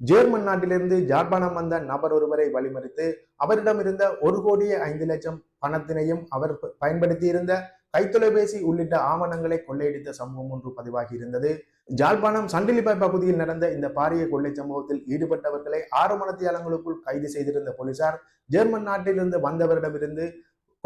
German நாட்டிலிருந்து ஜாழ்ப்பாணம் வந்த நபர் ஒருவரை வழிமறித்து அவரிடம் இருந்த ஒரு கோடியே ஐந்து லட்சம் பணத்தினையும் அவர் பயன்படுத்தியிருந்த கைத்தொலைபேசி உள்ளிட்ட ஆவணங்களை கொள்ளையடித்த சம்பவம் ஒன்று பதிவாகி இருந்தது ஜாழ்ப்பாணம் சண்டிலிப்பாய் பகுதியில் நடந்த இந்த பாரிய கொள்ளை சம்பவத்தில் ஈடுபட்டவர்களை ஆறு மணத்தியாலங்களுக்குள் கைது செய்திருந்த போலீசார் ஜெர்மன் நாட்டிலிருந்து வந்தவரிடமிருந்து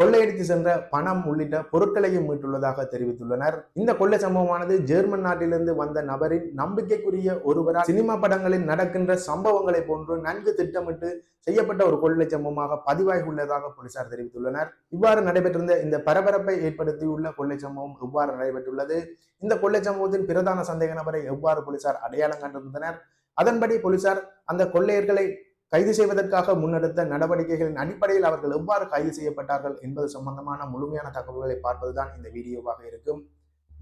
கொள்ளையடித்து சென்ற பணம் உள்ளிட்ட பொருட்களையும் மீட்டுள்ளதாக தெரிவித்துள்ளனர். இந்த கொள்ளை சம்பவமானது ஜெர்மன் நாட்டிலிருந்து வந்த நபரின் நம்பிக்கைக்குரிய ஒருவரால் சினிமா படங்களில் நடக்கின்ற சம்பவங்களை போன்று நன்கு திட்டமிட்டு செய்யப்பட்ட ஒரு கொள்ளை சம்பவமாக பதிவாகியுள்ளதாக போலீசார் தெரிவித்துள்ளனர். இவ்வாறு நடைபெற்றிருந்த இந்த பரபரப்பை ஏற்படுத்தியுள்ள கொள்ளை சம்பவம் எவ்வாறு நடைபெற்றுள்ளது? இந்த கொள்ளை சம்பவத்தின் பிரதான சந்தேக நபரை எவ்வாறு போலீசார் அடையாளம் கண்டிருந்தனர் அதன்படி போலீசார் அந்த கொள்ளையர்களை கைது செய்வதற்காக முன்னெடுத்த நடவடிக்கைகளின் அடிப்படையில் அவர்கள் எவ்வாறு கைது செய்யப்பட்டார்கள் என்பது சம்பந்தமான முழுமையான தகவல்களை பார்ப்பதுதான் இந்த வீடியோவாக இருக்கும்.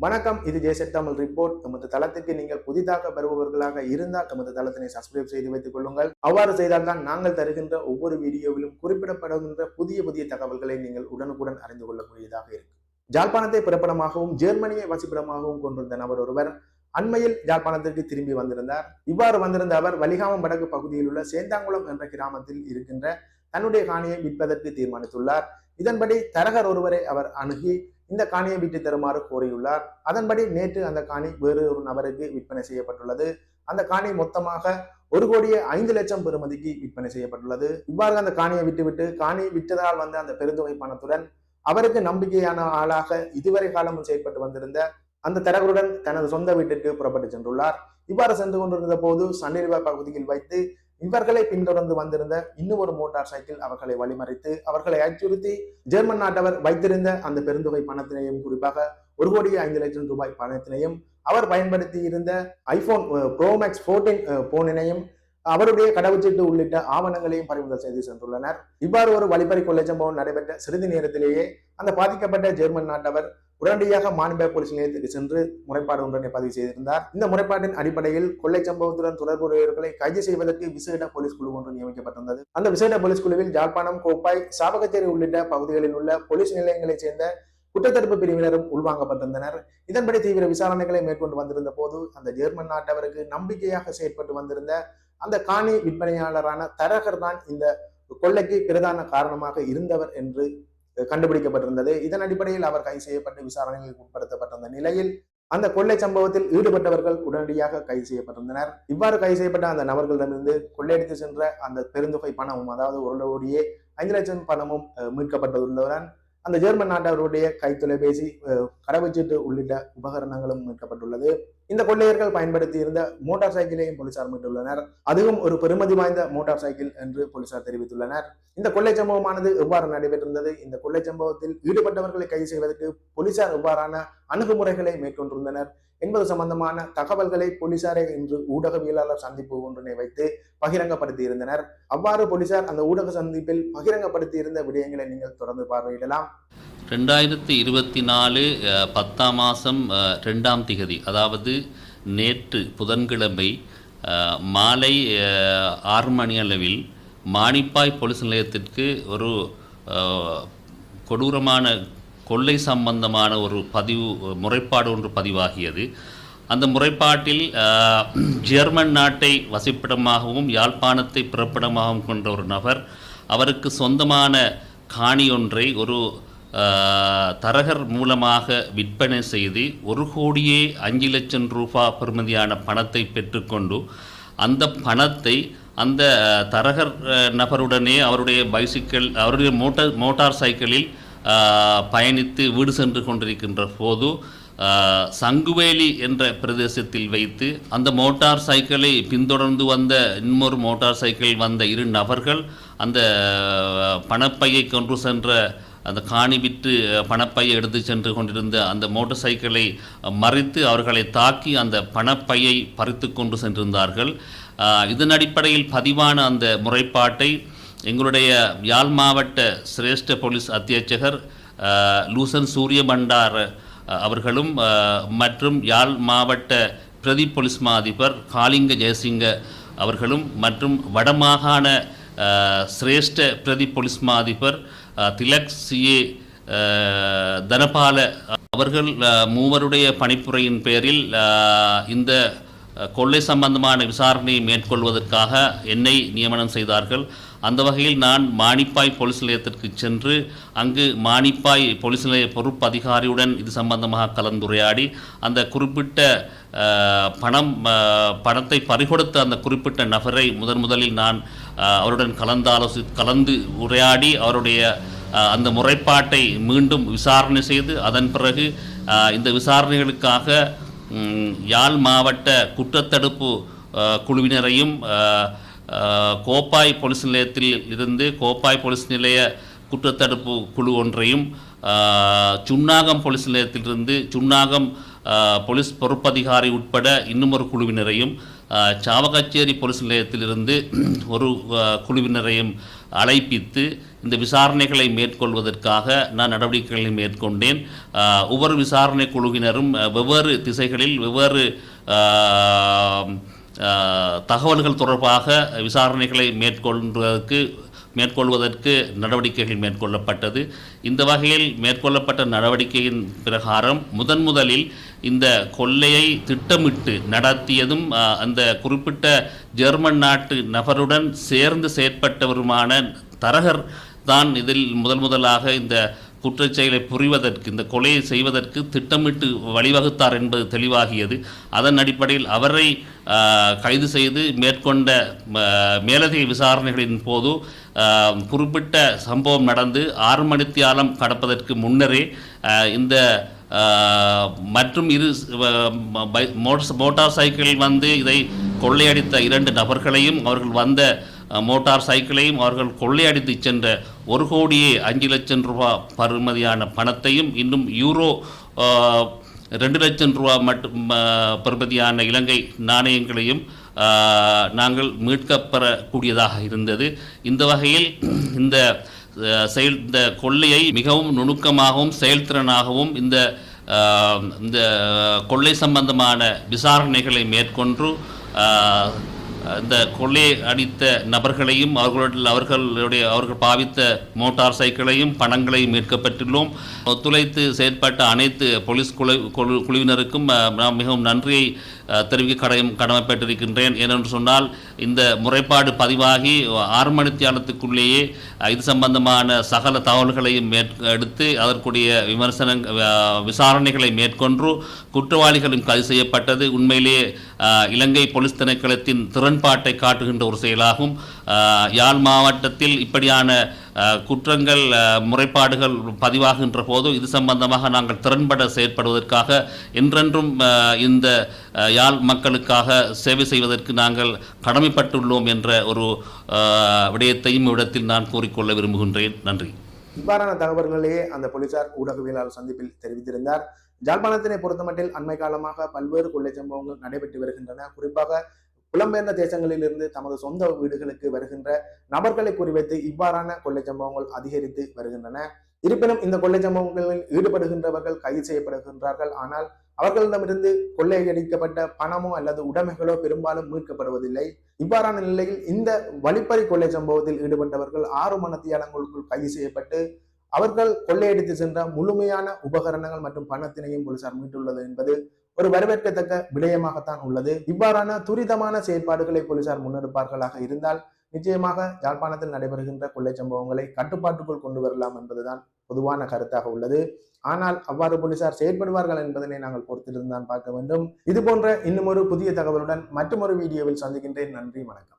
வணக்கம் இது ஜேசட் தமிழ் ரிப்போர்ட். எமது தளத்திற்கு நீங்கள் புதிதாக வருபவர்களாக இருந்தால் எமது தளத்தினை சப்ஸ்கிரைப் செய்து வைத்துக் கொள்ளுங்கள். அவ்வாறு செய்தால்தான் நாங்கள் தருகின்ற ஒவ்வொரு வீடியோவிலும் குறிப்பிடப்படுகின்ற புதிய புதிய தகவல்களை நீங்கள் உடனுக்குடன் அறிந்து கொள்ளக்கூடியதாக இருக்கும். ஜாழ்ப்பாணத்தை பிறப்பிடமாகவும் ஜெர்மனியை வசிப்பிடமாகவும் கொண்டிருந்த நபர் ஒருவர் அண்மையில் யாழ்ப்பாணத்திற்கு திரும்பி வந்திருந்தார். இவ்வாறு வந்திருந்த அவர் வலிகாமம் வடக்கு பகுதியில் உள்ள சேந்தாங்குளம் என்ற கிராமத்தில் இருக்கின்ற தன்னுடைய காணியை விற்பதற்கு தீர்மானித்துள்ளார். இதன்படி தரகர் ஒருவரை அவர் அணுகி இந்த காணியை விட்டு தருமாறு கோரியுள்ளார். அதன்படி நேற்று அந்த காணி வேறு ஒரு நபருக்கு விற்பனை செய்யப்பட்டுள்ளது. அந்த காணி மொத்தமாக ஒரு கோடியே ஐந்து லட்சம் பெறுமதிக்கு விற்பனை செய்யப்பட்டுள்ளது. இவ்வாறு அந்த காணியை விட்டுவிட்டு காணி விற்றதால் வந்த அந்த பெருந்தொகை பணத்துடன் அவருக்கு நம்பிக்கையான ஆளாக இதுவரை காலமும் செயற்பட்டு வந்திருந்த அந்த தரகருடன் தனது சொந்த வீட்டிற்கு புறப்பட்டு சென்றுள்ளார். இவ்வாறு சென்று கொண்டிருந்த போது சன்னிரிவா பகுதியில் வைத்து இவர்களை பின்தொடர்ந்து வந்திருந்த இன்னும் ஒரு மோட்டார் சைக்கிள் அவர்களை வழிமறித்து அவர்களை அச்சுறுத்தி ஜெர்மன் நாட்டவர் வைத்திருந்த அந்த பெருந்தொகை பணத்தினையும் குறிப்பாக ஒரு கோடி ஐந்து லட்சம் ரூபாய் பணத்தினையும் அவர் பயன்படுத்தி இருந்த ஐபோன் ப்ரோமேக்ஸ் போர்டீன் போனினையும் அவருடைய கடவுச்சீட்டு உள்ளிட்ட ஆவணங்களையும் பறிமுதல் செய்து சென்றுள்ளனர். இவ்வாறு ஒரு வழிபறி கொள்ளை சம்பவம் நடைபெற்ற சிறிது நேரத்திலேயே அந்த பாதிக்கப்பட்ட ஜெர்மன் நாட்டவர் உடனடியாக மாநில போலீஸ் நிலையத்துக்கு சென்று முறைப்பாடு ஒன்றினை பதிவு செய்திருந்தார். இந்த முறைப்பாட்டின் அடிப்படையில் கொள்ளை சம்பவத்துடன் தொடர்புடையவர்களை கைது செய்வதற்கு விசேட போலீஸ் குழு ஒன்று நியமிக்கப்பட்டிருந்தது. அந்த விசேட போலீஸ் குழுவில் ஜாழ்ப்பாணம் கோப்பாய் சாவகச்சேரி உள்ளிட்ட பகுதிகளில் உள்ள போலீஸ் நிலையங்களைச் சேர்ந்த குற்றத்தடுப்பு பிரிவினரும் உள்வாங்கப்பட்டிருந்தனர். இதன்படி தீவிர விசாரணைகளை மேற்கொண்டு வந்திருந்த போது அந்த ஜெர்மன் நாட்டவருக்கு நம்பிக்கையாக செயற்பட்டு வந்திருந்த அந்த காணி விற்பனையாளரான தரகர் தான் இந்த கொள்ளைக்கு பிரதான காரணமாக இருந்தவர் என்று கண்டுபிடிக்கப்பட்டிருந்தது. இதன் அடிப்படையில் அவர் கைது செய்யப்பட்டு விசாரணைகளுக்கு உட்படுத்தப்பட்டிருந்த நிலையில் அந்த கொள்ளை சம்பவத்தில் ஈடுபட்டவர்கள் உடனடியாக கைது செய்யப்பட்டிருந்தனர். இவ்வாறு கைது செய்யப்பட்ட அந்த நபர்களிடமிருந்து கொள்ளையடித்து சென்ற அந்த பெருந்தொகை பணமும் அதாவது ஒரு கோடியே ஐந்து லட்சம் பணமும் அஹ், மீட்கப்பட்டுள்ளதுடன் அந்த ஜெர்மன் நாட்டவருடைய கைத்தொலைபேசி அஹ், கடவுச்சீட்டு உள்ளிட்ட உபகரணங்களும் மீட்கப்பட்டுள்ளது. இந்த கொள்ளையர்கள் பயன்படுத்தி இருந்த மோட்டார் சைக்கிளையும் போலீசார் மீட்டுள்ளனர். அதுவும் ஒரு பெருமதி வாய்ந்த மோட்டார் சைக்கிள் என்று போலீசார் தெரிவித்துள்ளனர். இந்த கொள்ளை சம்பவமானது எவ்வாறு நடைபெற்றிருந்தது? இந்த கொள்ளை சம்பவத்தில் ஈடுபட்டவர்களை கைது செய்வதற்கு போலீசார் எவ்வாறான அணுகுமுறைகளை மேற்கொண்டிருந்தனர் என்பது சம்பந்தமான தகவல்களை போலீசாரை இன்று ஊடகவியலாளர் சந்திப்பு ஒன்றினை வைத்து பகிரங்கப்படுத்தி இருந்தனர் அவ்வாறு போலீசார் அந்த ஊடக சந்திப்பில் பகிரங்கப்படுத்தி இருந்த விடயங்களை நீங்கள் தொடர்ந்து பார்வையிடலாம். ரெண்டாயிரத்தி இருபத்தி நாலு பத்தாம் மாதம் ரெண்டாம் திகதி அதாவது நேற்று புதன்கிழமை மாலை ஆறு மணி அளவில் மானிப்பாய் போலீஸ் நிலையத்திற்கு ஒரு கொடூரமான கொள்ளை சம்பந்தமான ஒரு பதிவு முறைப்பாடு ஒன்று பதிவாகியது. அந்த முறைப்பாட்டில் ஜெர்மன் நாட்டை வசிப்பிடமாகவும் யாழ்ப்பாணத்தை பிறப்பிடமாகவும் கொண்ட ஒரு நபர் அவருக்கு சொந்தமான காணி ஒன்றை ஒரு தரகர் மூலமாக விற்பனை செய்து ஒரு கோடியே அஞ்சு லட்சம் ரூபா பெறுமதியான பணத்தை பெற்றுக்கொண்டு அந்த பணத்தை அந்த தரகர் நபருடனே அவருடைய பைசிக்கிள் அவருடைய மோட்டார் மோட்டார் சைக்கிளில் பயணித்து வீடு சென்று கொண்டிருக்கின்ற போது சங்குவேலி என்ற பிரதேசத்தில் வைத்து அந்த மோட்டார் சைக்கிளை பின்தொடர்ந்து வந்த இன்னொரு மோட்டார் சைக்கிள் வந்த இரு நபர்கள் அந்த பணப்பையை கொண்டு சென்ற அந்த காணி விற்று பணப்பையை எடுத்து சென்று கொண்டிருந்த அந்த மோட்டார் சைக்கிளை மறித்து அவர்களை தாக்கி அந்த பணப்பையை பறித்து கொண்டு சென்றிருந்தார்கள். இதன் அடிப்படையில் பதிவான அந்த முறைப்பாட்டை எங்களுடைய யாழ் மாவட்ட சிரேஷ்ட போலீஸ் அத்தியட்சகர் லூசன் சூரிய பண்டார் அவர்களும் மற்றும் யாழ் மாவட்ட பிரதி போலீஸ் மா அதிபர் காளிங்க ஜெயசிங்க அவர்களும் மற்றும் வடமாகாண சிரேஷ்ட பிரதி போலீஸ் மா அதிபர் திலக் சிஏ தனபால அவர்கள் மூவருடைய பணிப்புரையின் பேரில் இந்த கொள்ளை சம்பந்தமான விசாரணையை மேற்கொள்வதற்காக என்னை நியமனம் செய்தார்கள். அந்த வகையில் நான் மானிப்பாய் போலீஸ் நிலையத்திற்கு சென்று அங்கு மானிப்பாய் போலீஸ் நிலைய பொறுப்பு அதிகாரியுடன் இது சம்பந்தமாக கலந்துரையாடி அந்த குறிப்பிட்ட பணம் பணத்தை பறிகொடுத்த அந்த குறிப்பிட்ட நபரை முதன் முதலில் நான் அவருடன் அவருடன் கலந்தாலோசி கலந்து உரையாடி அவருடைய அந்த முறைப்பாட்டை மீண்டும் விசாரணை செய்து அதன் பிறகு இந்த விசாரணைகளுக்காக யாழ் மாவட்ட குற்றத்தடுப்பு குழுவினரையும் கோப்பாய் போலீஸ் நிலையத்தில் இருந்து கோப்பாய் போலீஸ் நிலைய குற்றத்தடுப்பு குழு ஒன்றையும் சுன்னாகம் போலீஸ் நிலையத்திலிருந்து சுன்னாகம் போலீஸ் பொறுப்பதிகாரி உட்பட இன்னும் ஒரு குழுவினரையும் சாவகச்சேரி போலீஸ் நிலையத்திலிருந்து ஒரு குழுவினரையும் அழைப்பித்து இந்த விசாரணைகளை மேற்கொள்வதற்காக நான் நடவடிக்கைகளை மேற்கொண்டேன். ஒவ்வொரு விசாரணை குழுவினரும் வெவ்வேறு திசைகளில் வெவ்வேறு தகவல்கள் தொடர்பாக விசாரணைகளை மேற்கொள்வதற்கு மேற்கொள்வதற்கு நடவடிக்கைகள் மேற்கொள்ளப்பட்டது. இந்த வகையில் மேற்கொள்ளப்பட்ட நடவடிக்கையின் பிரகாரம் முதன் முதலில் இந்த கொள்ளையை திட்டமிட்டு நடத்தியதும் அந்த குறிப்பிட்ட ஜெர்மன் நாட்டு நபருடன் சேர்ந்து செயற்பட்டவருமான தரகர் தான் இதில் முதல் முதலாக இந்த குற்றச்செயலை புரிவதற்கு இந்த கொலையை செய்வதற்கு திட்டமிட்டு வழிவகுத்தார் என்பது தெளிவாகியது. அதன் அடிப்படையில் அவரை கைது செய்து மேற்கொண்ட மேலதிக விசாரணைகளின் போது குறிப்பிட்ட சம்பவம் நடந்து ஆறு மணித்தியாலம் கடப்பதற்கு முன்னரே இந்த மற்றும் இரு மோட்டார் சைக்கிளில் வந்து இதை கொள்ளையடித்த இரண்டு நபர்களையும் அவர்கள் வந்த மோட்டார் சைக்கிளையும் அவர்கள் கொள்ளையடித்து சென்ற ஒரு கோடியே அஞ்சு லட்சம் ரூபா பருமதியான பணத்தையும் இன்னும் யூரோ ரெண்டு லட்சம் ரூபா மட்டும் பருமதியான இலங்கை நாணயங்களையும் நாங்கள் மீட்கப்பெறக்கூடியதாக இருந்தது. இந்த வகையில் இந்த செயல் இந்த கொள்ளையை மிகவும் நுணுக்கமாகவும் செயல்திறனாகவும் இந்த இந்த கொள்ளை சம்பந்தமான விசாரணைகளை மேற்கொண்டு இந்த கொள்ளை அடித்த நபர்களையும் அவர்களுடைய அவர்களுடைய அவர்கள் பாவித்த மோட்டார் சைக்கிளையும் பணங்களையும் மீட்கப்பட்டுள்ளோம் ஒத்துழைத்து செயற்பட்ட அனைத்து போலீஸ் குழு குழுவினருக்கும் நான் மிகவும் நன்றியை தெரிவிக்க கடையும் கடமைப்பட்டிருக்கின்றேன் ஏனென்று சொன்னால் இந்த முறைப்பாடு பதிவாகி ஆறு மணி தியானத்துக்குள்ளேயே இது சம்பந்தமான சகல தகவல்களையும் எடுத்து அதற்குரிய விமர்சன விசாரணைகளை மேற்கொண்டு குற்றவாளிகளும் கைது செய்யப்பட்டது. உண்மையிலேயே இலங்கை போலீஸ் திணைக்களத்தின் முரண்பாட்டை காட்டுகின்ற ஒரு செயலாகும். யாழ் மாவட்டத்தில் இப்படியான குற்றங்கள் முறைப்பாடுகள் பதிவாகின்ற போது இது சம்பந்தமாக நாங்கள் திறன்பட செயற்படுவதற்காக என்றென்றும் இந்த யாழ் மக்களுக்காக சேவை செய்வதற்கு நாங்கள் கடமைப்பட்டுள்ளோம் என்ற ஒரு விடயத்தையும் இடத்தில் நான் கூறிக்கொள்ள விரும்புகின்றேன். நன்றி. இவ்வாறான தகவல்களையே அந்த போலீசார் ஊடகவியலாளர் சந்திப்பில் தெரிவித்திருந்தார். ஜாழ்ப்பாணத்தினை பொறுத்தமட்டில் அண்மை காலமாக பல்வேறு கொள்ளை சம்பவங்கள் நடைபெற்று வருகின்றன. குறிப்பாக புலம்பெயர்ந்த தேசங்களிலிருந்து தமது சொந்த வீடுகளுக்கு வருகின்ற நபர்களை குறிவைத்து இவ்வாறான கொள்ளை சம்பவங்கள் அதிகரித்து வருகின்றன. இருப்பினும் இந்த கொள்ளை சம்பவங்களில் ஈடுபடுகின்றவர்கள் கைது செய்யப்படுகின்றார்கள். ஆனால் அவர்களிடமிருந்து கொள்ளையடிக்கப்பட்ட பணமோ அல்லது உடைமைகளோ பெரும்பாலும் மீட்கப்படுவதில்லை. இவ்வாறான நிலையில் இந்த வழிப்பறி கொள்ளை சம்பவத்தில் ஈடுபட்டவர்கள் ஆறு மணத்தியாலங்களுக்குள் கைது செய்யப்பட்டு அவர்கள் கொள்ளையடித்து சென்ற முழுமையான உபகரணங்கள் மற்றும் பணத்தினையும் போலீசார் மீட்டுள்ளது என்பது ஒரு வரவேற்கத்தக்க விடயமாகத்தான் உள்ளது. இவ்வாறான துரிதமான செயற்பாடுகளை போலீசார் முன்னெடுப்பார்களாக இருந்தால் நிச்சயமாக யாழ்ப்பாணத்தில் நடைபெறுகின்ற கொள்ளை சம்பவங்களை கட்டுப்பாட்டுக்குள் கொண்டு வரலாம் என்பதுதான் பொதுவான கருத்தாக உள்ளது. ஆனால் அவ்வாறு போலீசார் செயற்படுவார்கள் என்பதனை நாங்கள் பொறுத்திருந்தான் பார்க்க வேண்டும். இது போன்ற இன்னும் ஒரு புதிய தகவலுடன் மற்றொரு வீடியோவில் சந்திக்கின்றேன். நன்றி வணக்கம்.